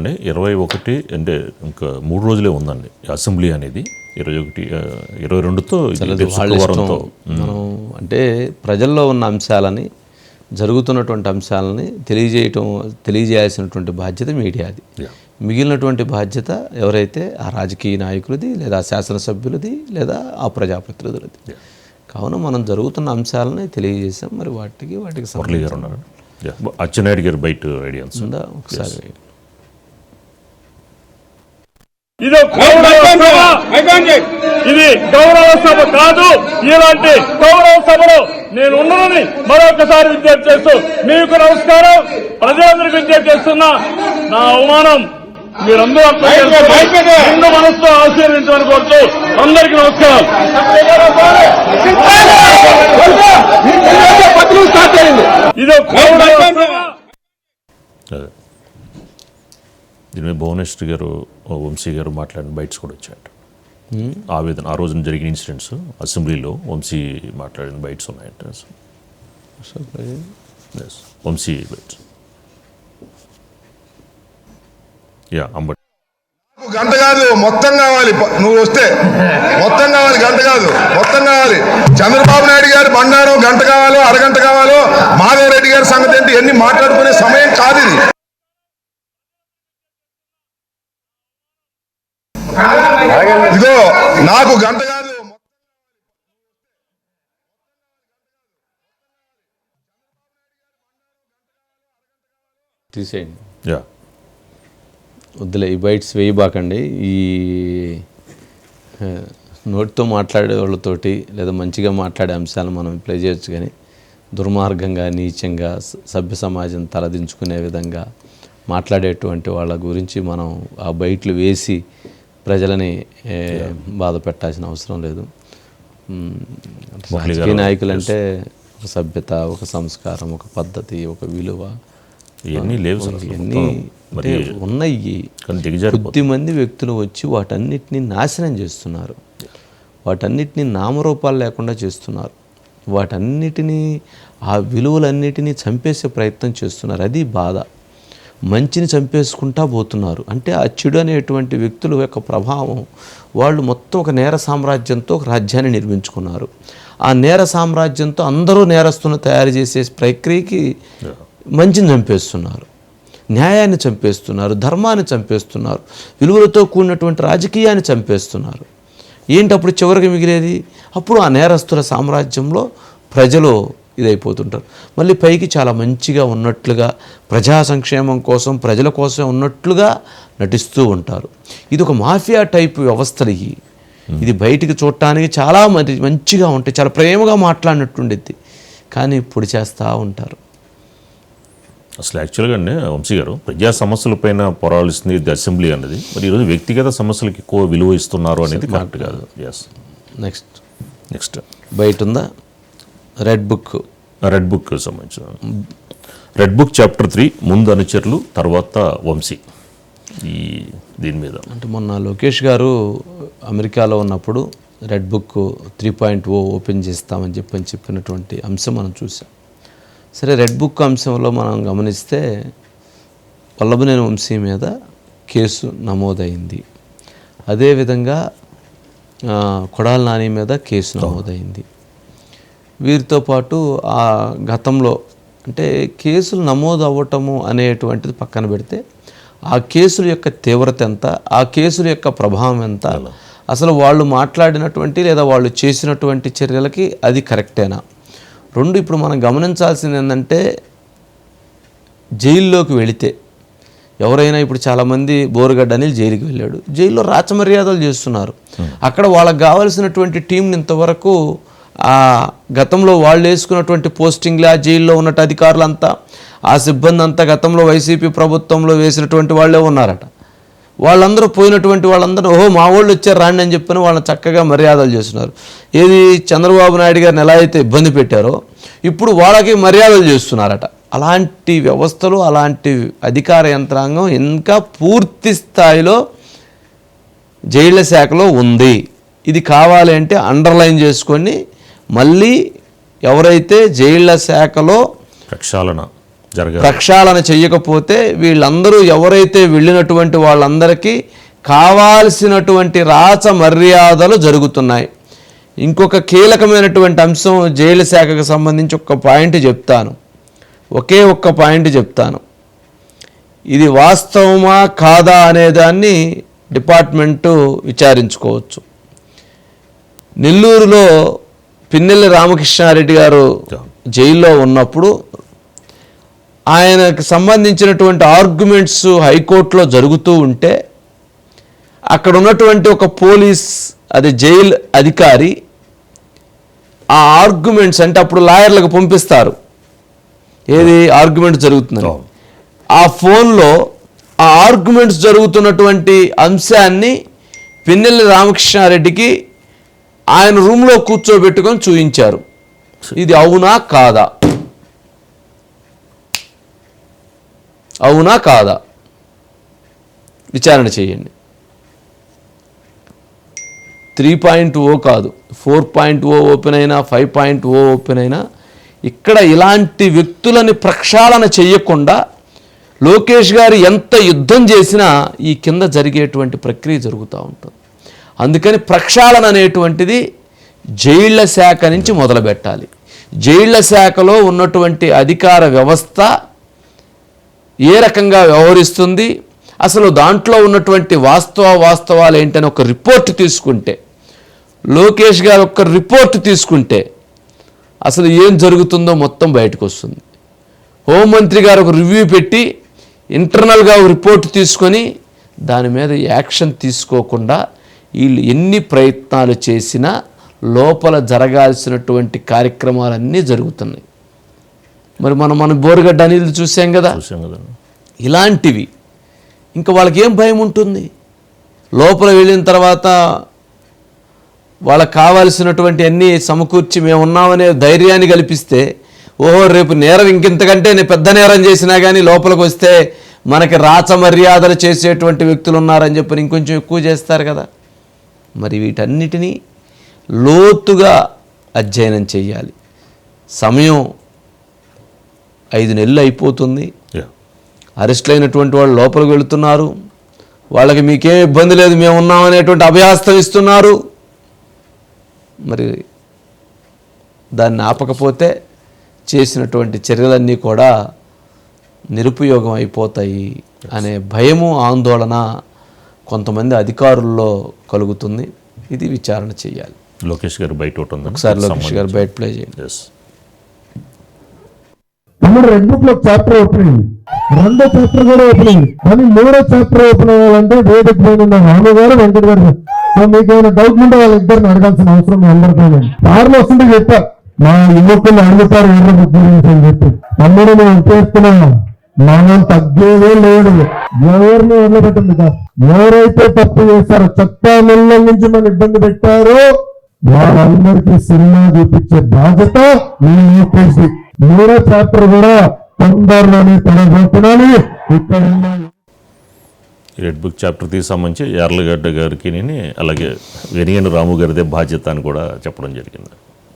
అండి ఇరవై ఒకటి అంటే ఇంకా మూడు రోజులే ఉందండి అసెంబ్లీ అనేది. ఇరవై ఒకటి ఇరవై రెండుతో మనం అంటే ప్రజల్లో ఉన్న అంశాలని జరుగుతున్నటువంటి అంశాలని తెలియజేయటం తెలియజేయాల్సినటువంటి బాధ్యత మీడియాది. మిగిలినటువంటి బాధ్యత ఎవరైతే ఆ రాజకీయ నాయకులది లేదా శాసనసభ్యులది లేదా ఆ ప్రజాప్రతినిధులది. కావున మనం జరుగుతున్న అంశాలని తెలియజేసాం. మరి వాటికి వాటికి. అచ్చెన్నాయుడు గారు బయట ఐడియాన్స్ సంబంధంగా ఒకసారి ఇది గౌరవ సభ. ఇది గౌరవ సభ కాదు ఇలాంటి గౌరవ సభలో నేను ఉన్నానని మరొకసారి విజ్ఞప్తి చేస్తూ మీకు నమస్కారం. ప్రజలందరికీ విజ్ఞప్తి చేస్తున్నా నా అవమానం మీరందరూ మనసుతో ఆశీర్వించమని కోరుతూ అందరికీ నమస్కారం. ఇది గౌరవ సభ అదే దీని మీద భువనేశ్వరి గారు వంశీ గారు మాట్లాడిన బైట్స్ కూడా వచ్చాయట. ఆవేదన ఆ రోజున జరిగిన ఇన్సిడెంట్స్ అసెంబ్లీలో వంశీ మాట్లాడిన బైట్స్ ఉన్నాయంట. వంశీ బైట్స్. యా అంబట్. గంట కాదు మొత్తం కావాలి. నువ్వు వస్తే మొత్తం కావాలి గంట కాదు మొత్తం కావాలి. చంద్రబాబు నాయుడు గారి బండారం గంట కావాలో అరగంట కావాలో మాధవ్ రెడ్డి గారి సంగతి ఏంటి? ఎన్ని మాట్లాడుకునే సమయం కాదు ఇది. ఇదో నాకు గంట కాదు. తీసేయండి. వద్దులే ఈ బైట్స్ వేయబాకండి. ఈ నోటితో మాట్లాడే వాళ్ళతోటి లేదా మంచిగా మాట్లాడే అంశాలు మనం ప్లే చేయొచ్చు కానీ దుర్మార్గంగా నీచంగా సభ్య సమాజం తలదించుకునే విధంగా మాట్లాడేటువంటి వాళ్ళ గురించి మనం ఆ బయట్లు వేసి ప్రజలని బాధ పెట్టాల్సిన అవసరం లేదు. రాజకీయ నాయకులు అంటే ఒక సభ్యత ఒక సంస్కారం ఒక పద్ధతి ఒక విలువ. ఇవన్నీ లేవు ఇవన్నీ ఉన్నాయి. కానీ దిగజారిపోతుంది కొద్ది మంది వ్యక్తులు వచ్చి వాటన్నిటిని నాశనం చేస్తున్నారు. వాటన్నిటిని నామరూపాలు లేకుండా చేస్తున్నారు. వాటన్నిటినీ ఆ విలువలన్నిటినీ చంపేసే ప్రయత్నం చేస్తున్నారు. అది బాధ. మంచిని చంపేసుకుంటా పోతున్నారు. అంటే ఆ చెడు అనేటువంటి వ్యక్తుల యొక్క ప్రభావం వాళ్ళు మొత్తం ఒక నేర సామ్రాజ్యంతో ఒక రాజ్యాన్ని నిర్మించుకున్నారు. ఆ నేర సామ్రాజ్యంతో అందరూ నేరస్తులను తయారు చేసే ప్రక్రియకి మంచిని చంపేస్తున్నారు. న్యాయాన్ని చంపేస్తున్నారు ధర్మాన్ని చంపేస్తున్నారు విలువలతో కూడినటువంటి రాజకీయాన్ని చంపేస్తున్నారు. ఏంటప్పుడు చివరికి మిగిలేది? అప్పుడు ఆ నేరస్తుల సామ్రాజ్యంలో ప్రజలు ఇదైపోతుంటారు. మళ్ళీ పైకి చాలా మంచిగా ఉన్నట్లుగా ప్రజా సంక్షేమం కోసం ప్రజల కోసం ఉన్నట్లుగా నటిస్తూ ఉంటారు. ఇది ఒక మాఫియా టైప్ వ్యవస్థలు ఇవి. ఇది బయటికి చూడటానికి చాలా మంచిగా ఉంటాయి. చాలా ప్రేమగా మాట్లాడినట్టుండిద్ది. కానీ పొడి చేస్తూ ఉంటారు. అసలు యాక్చువల్గా అండి వంశీ గారు ప్రజా సమస్యలపైన పోరాడాల్సింది ఇది అసెంబ్లీ అనేది మరి ఈరోజు వ్యక్తిగత సమస్యలకు ఎక్కువ విలువ ఇస్తున్నారు అనేది కరెక్ట్ కాదు. Yes next. నెక్స్ట్. బయట ఉందా? రెడ్ బుక్ రెడ్ బుక్ సంబంధించిన. రెడ్ బుక్ చాప్టర్ త్రీ ముందు అనుచరులు తర్వాత వంశీ. ఈ దీని మీద. అంటే మొన్న లోకేష్ గారు అమెరికాలో ఉన్నప్పుడు red book three point o open చేస్తామని చెప్పని చెప్పినటువంటి అంశం మనం చూసాం. సరే రెడ్ బుక్ అంశంలో మనం గమనిస్తే వల్లభనేని వంశీ మీద కేసు నమోదైంది. అదేవిధంగా కొడాల నాని మీద కేసు నమోదైంది. వీరితో పాటు ఆ గతంలో అంటే కేసులు నమోదు అవ్వటము అనేటువంటిది పక్కన పెడితే ఆ కేసుల యొక్క తీవ్రత ఎంత ఆ కేసుల యొక్క ప్రభావం ఎంత అసలు వాళ్ళు మాట్లాడినటువంటి లేదా వాళ్ళు చేసినటువంటి చర్యలకి అది కరెక్టేనా? రెండు ఇప్పుడు మనం గమనించాల్సింది ఏంటంటే జైల్లోకి వెళితే ఎవరైనా ఇప్పుడు చాలామంది బోరుగడ్డ అనిల్ జైలుకి వెళ్ళాడు. జైల్లో రాచమర్యాదలు చేస్తున్నారు. అక్కడ వాళ్ళకి కావాల్సినటువంటి టీంని ఇంతవరకు ఆ గతంలో వాళ్ళు వేసుకున్నటువంటి పోస్టింగ్లు ఆ జైల్లో ఉన్నట్టు అధికారులంతా ఆ సిబ్బంది అంతా గతంలో వైసీపీ ప్రభుత్వంలో వేసినటువంటి వాళ్ళే ఉన్నారట. వాళ్ళందరూ పోయినటువంటి వాళ్ళందరూ ఓహో మా వాళ్ళు వచ్చారు రాండి అని చెప్పని వాళ్ళని చక్కగా మర్యాదలు చేస్తున్నారు. ఏది చంద్రబాబు నాయుడు గారిని ఎలా అయితే ఇబ్బంది పెట్టారో ఇప్పుడు వాళ్ళకి మర్యాదలు చేస్తున్నారట. అలాంటి వ్యవస్థలు అలాంటి అధికార యంత్రాంగం ఇంకా పూర్తి స్థాయిలో జైళ్ళ శాఖలో ఉంది. ఇది కావాలి అంటే అండర్లైన్ చేసుకొని మళ్ళీ ఎవరైతే జైళ్ళ శాఖలో ప్రక్షాళన ప్రక్షాళన చేయకపోతే వీళ్ళందరూ ఎవరైతే వెళ్ళినటువంటి వాళ్ళందరికీ కావాల్సినటువంటి రాచ మర్యాదలు జరుగుతున్నాయి. ఇంకొక కీలకమైనటువంటి అంశం జైలు శాఖకు సంబంధించి ఒక పాయింట్ చెప్తాను. ఒకే ఒక్క పాయింట్ చెప్తాను. ఇది వాస్తవమా కాదా అనేదాన్ని డిపార్ట్మెంటు విచారించుకోవచ్చు. నెల్లూరులో పిన్నెల్లి రామకృష్ణారెడ్డి గారు జైల్లో ఉన్నప్పుడు ఆయనకు సంబంధించినటువంటి ఆర్గ్యుమెంట్స్ హైకోర్టులో జరుగుతూ ఉంటే అక్కడ ఉన్నటువంటి ఒక పోలీస్ అది జైలు అధికారి ఆ ఆర్గ్యుమెంట్స్ అంటే అప్పుడు లాయర్లకు పంపిస్తారు. ఏది ఆర్గ్యుమెంట్ జరుగుతుందని? అవును. ఆ ఫోన్లో ఆ ఆర్గ్యుమెంట్స్ జరుగుతున్నటువంటి అంశాన్ని పిన్నెల్లి రామకృష్ణారెడ్డికి ఆయన రూమ్లో కూర్చోబెట్టుకొని చూయించారు. ఇది అవునా కాదా? అవునా కాదా? విచారణ చేయండి. త్రీ పాయింట్ ఓ కాదు. ఫోర్ పాయింట్ ఓ ఓపెన్ అయినా ఫైవ్ పాయింట్ ఓ ఓపెన్ అయినా ఇక్కడ ఇలాంటి వ్యక్తులని ప్రక్షాళన చేయకుండా లోకేష్ గారు ఎంత యుద్ధం చేసినా ఈ కింద జరిగేటువంటి ప్రక్రియ జరుగుతూ ఉంటుంది. అందుకని ప్రక్షాళన అనేటువంటిది జైళ్ళ శాఖ నుంచి మొదలుపెట్టాలి. జైళ్ళ శాఖలో ఉన్నటువంటి అధికార వ్యవస్థ ఏ రకంగా వ్యవహరిస్తుంది? అసలు దాంట్లో ఉన్నటువంటి వాస్తవ వాస్తవాలు ఏంటని ఒక రిపోర్ట్ తీసుకుంటే లోకేష్ గారు ఒక రిపోర్ట్ తీసుకుంటే అసలు ఏం జరుగుతుందో మొత్తం బయటకు వస్తుంది హోంమంత్రి గారు ఒక రివ్యూ పెట్టి ఇంటర్నల్గా ఒక రిపోర్ట్ తీసుకొని దాని మీద యాక్షన్ తీసుకోకుండా వీళ్ళు ఎన్ని ప్రయత్నాలు చేసినా లోపల జరగాల్సినటువంటి కార్యక్రమాలన్నీ జరుగుతున్నాయి. మరి మనం మన బోరుగడ్డ అనేది చూసాం కదా? ఇలాంటివి. ఇంకా వాళ్ళకి ఏం భయం ఉంటుంది? లోపల వెళ్ళిన తర్వాత వాళ్ళకి కావాల్సినటువంటి అన్నీ సమకూర్చి మేము ఉన్నామనే ధైర్యాన్ని కల్పిస్తే ఓహో రేపు నేరం ఇంకింతకంటే నేను పెద్ద నేరం చేసినా కానీ లోపలికి వస్తే మనకి రాచ మర్యాదలు చేసేటువంటి వ్యక్తులు ఉన్నారని చెప్పి ఇంకొంచెం ఎక్కువ చేస్తారు కదా. మరి వీటన్నిటినీ లోతుగా అధ్యయనం చేయాలి సమయం ఐదు నెలలు అయిపోతుంది. అరెస్ట్ అయినటువంటి వాళ్ళు లోపలికి వెళుతున్నారు. వాళ్ళకి మీకేం ఇబ్బంది లేదు మేము ఉన్నామనేటువంటి అభయాస్తం ఇస్తున్నారు. మరి దాన్ని ఆపకపోతే చేసినటువంటి చర్యలన్నీ కూడా నిరుపయోగం అయిపోతాయి అనే భయము ఆందోళన కొంతమంది అధికారుల్లో కలుగుతుంది. ఇది విచారణ చేయాలి. లోకేష్ గారు బయట ఒకసారి లోకేష్ గారు బయట ప్లే చేయండి. ఎస్ తమ్ముడు రెడ్ బుక్లో చాప్టర్ ఓపెన్ అయింది. రెండో చాప్టర్ కూడా ఓపెన్ అయింది. కానీ మూడో చాప్టర్ ఓపెన్ అవ్వాలంటే వేదిక పైన ఉన్న రాము గారు వెంకట గారు. సో మీకు ఏమైనా డౌట్ ఉంటే వాళ్ళిద్దరిని అడగాల్సిన అవసరం మీ అందరికీ కార్లో వస్తుంటే చెప్పా మా యువకులు అడుగుతారు ఎర్ర బుక్ గురించి అని చెప్పి. తమ్ముడు మేము చేస్తున్నా. మనం తగ్గేదే లేదు. ఎవరిని వదిలిపెట్టింది కాదు ఎవరైతే తప్పు చేశారో చట్టా నుంచి మన ఇబ్బంది పెట్టారో వాళ్ళందరికీ సినిమా చూపించే బాధ్యత ఈ లోకేష్ మూడో చాప్టర్ కూడా తొందరలోనే తనబోతున్నాను ఇక్కడ రెడ్ బుక్ చాప్టర్ తీసి సంబంధించి యార్లగడ్డ గారికి అలాగే వెనియన్ రాము గారిదే బాధ్యత అని కూడా చెప్పడం జరిగింది.